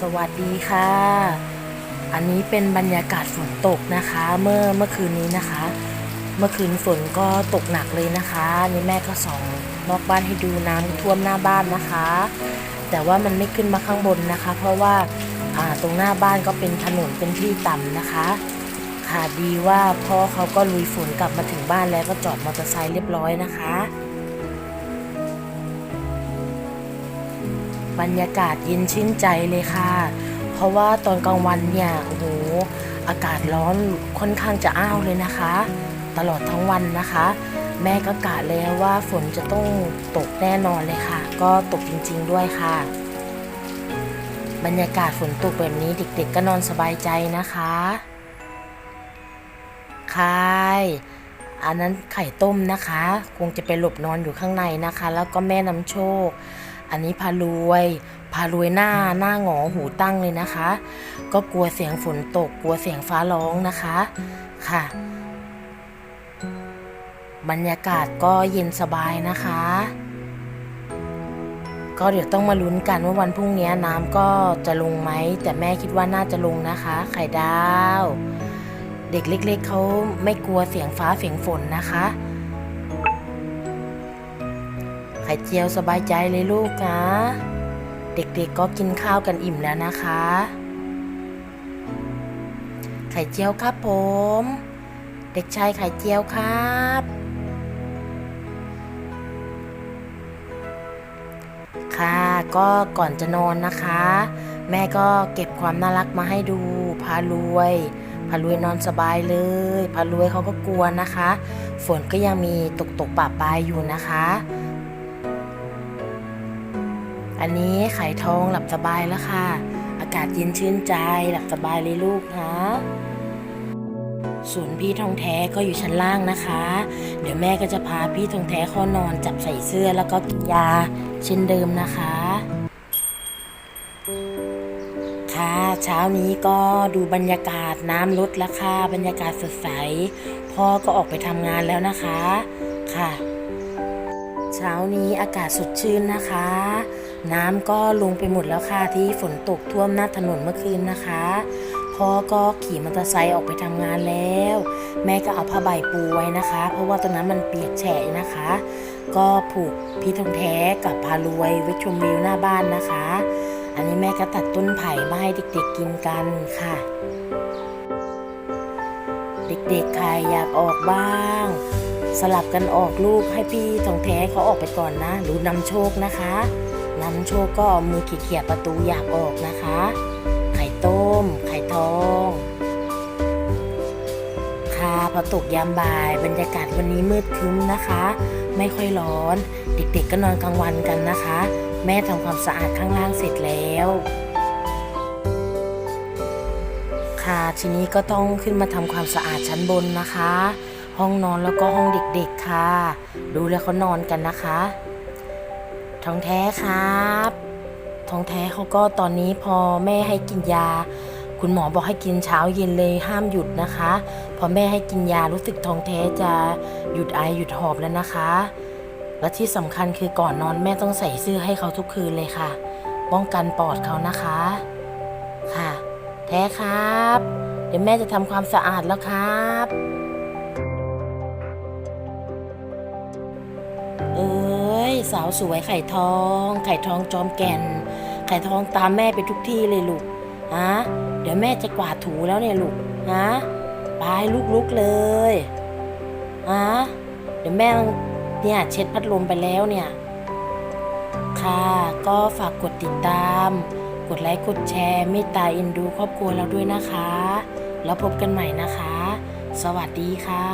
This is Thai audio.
สวัสดีค่ะ อันนี้เป็นบรรยากาศฝนตกนะคะ เมื่อเมื่อคืนนี้นะคะ เมื่อคืนฝนก็ตกหนักเลยนะคะนี่แม่ก็ส่องนอกบ้านให้ดูน้ำท่วมหน้าบ้านนะคะ แต่ว่ามันไม่ขึ้นมาข้างบนนะคะ เพราะว่าตรงหน้าบ้านก็เป็นถนนเป็นที่ต่ำนะคะค่ะดีว่าพ่อเขาก็ลุยฝนกลับมาถึงบ้านแล้วก็จอดมอเตอร์ไซค์เรียบร้อยนะคะ บรรยากาศเย็นชื่นใจเลยค่ะ เพราะว่าตอนกลางวันเนี่ยโอ้โหอากาศร้อนค่อนข้างจะอ้าวเลยนะคะ ตลอดทั้งวันนะคะ แม่ก็กะแล้วว่าฝนจะต้องตกแน่นอนเลยค่ะ ก็ตกจริงๆด้วยค่ะ บรรยากาศฝนตกแบบนี้เด็กๆก็นอนสบายใจนะคะคายอันนั้นไข่ต้มนะคะ คงจะไปหลบนอนอยู่ข้างในนะคะ แล้วก็แม่น้ำโชค อันนี้พารวย พารวยหน้าหน้าหงอหูตั้งเลยนะคะ ก็กลัวเสียงฝนตก กลัวเสียงฟ้าร้องนะคะค่ะ บรรยากาศก็เย็นสบายนะคะ ก็เดี๋ยวต้องมาลุ้นกันว่าวันพรุ่งนี้น้ำก็จะลงไหม แต่แม่คิดว่าน่าจะลงนะคะ ไข่ดาว เด็กเล็ก ๆเขาไม่กลัวเสียงฟ้าเสียงฝนนะคะ ข่เจียวสบายใจเลยลูกนะ เด็กๆก็กินข้าวกันอิ่มแล้วนะคะ ไข่เจียวครับผม เด็กชายไข่เจียวครับ ค่ะก็ก่อนจะนอนนะคะ แม่ก็เก็บความน่ารักมาให้ดูพารวยพารวยนอนสบายเลยพารวยเขาก็กลัวนะคะ ฝนก็ยังมีตกตกปะปลายอยู่นะคะ อันนี้ไข่ทองหลับสบายแล้วค่ะ อากาศเย็นชื่นใจหลับสบายเลยลูกนะส่วนพี่ทองแท้ก็อยู่ชั้นล่างนะคะ เดี๋ยวแม่ก็จะพาพี่ทองแท้เข้านอนจับใส่เสื้อแล้วก็กินยาเช่นเดิมนะคะ ค่ะเช้านี้ก็ดูบรรยากาศน้ำลดแล้วค่ะบรรยากาศสดใส พ่อก็ออกไปทำงานแล้วนะคะ ค่ะ เช้านี้อากาศสดชื่นนะคะ น้ำก็ลงไปหมดแล้วค่ะที่ฝนตกท่วมหน้าถนนเมื่อคืนนะคะพ่อก็ขี่มอเตอร์ไซค์ออกไปทำงานแล้ว แม่ก็เอาผ้าใบปูไว้นะคะ เพราะว่าตรงนั้นมันเปียกแฉะนะคะ ก็ผูกพี่ทองแท้กับพารวยไว้ชมวิวหน้าบ้านนะคะ อันนี้แม่ก็ตัดต้นไผ่มาให้เด็กๆกินกันค่ะ เด็กๆใครอยากออกบ้าง สลับกันออกลูกให้พี่ทองแท้เขาออกไปก่อนนะหรือนำโชคนะคะ น้ำโชคก็มือขีดเขียประตูอยากออกนะคะ ไข่ต้ม ไข่ทองค่ะพอตกยามบ่ายบรรยากาศวันนี้มืดคึ้มนะคะ ไม่ค่อยร้อน เด็กๆก็นอนกลางวันกันนะคะ แม่ทำความสะอาดข้างล่างเสร็จแล้วค่ะทีนี้ก็ต้องขึ้นมาทำความสะอาดชั้นบนนะคะ ห้องนอนแล้วก็ห้องเด็กๆค่ะ ดูแลเขานอนกันนะคะ ทองแท้ครับทองแท้เขาก็ตอนนี้พอแม่ให้กินยา คุณหมอบอกให้กินเช้าเย็นเลยห้ามหยุดนะคะ พอแม่ให้กินยารู้สึกทองแท้จะหยุดไอหยุดหอบแล้วนะคะ และที่สำคัญคือก่อนนอนแม่ต้องใส่เสื้อให้เขาทุกคืนเลยค่ะ ป้องกันปอดเขานะคะ ค่ะ แท้ครับ เดี๋ยวแม่จะทำความสะอาดแล้วครับ สาวสวยไข่ทอง ไข่ทองจอมแก่น ไข่ทองตามแม่ไปทุกที่เลยลูกฮะเดี๋ยวแม่จะกวาดถูแล้วเนี่ยลูกฮะไปลุกๆเลยฮะเดี๋ยวแม่เนี่ยเช็ดพัดลมไปแล้วเนี่ย ค่ะก็ฝากกดติดตาม กดไลค์กดแชร์เมตตาเอ็นดูครอบครัวเราด้วยนะคะ แล้วพบกันใหม่นะคะ สวัสดีค่ะ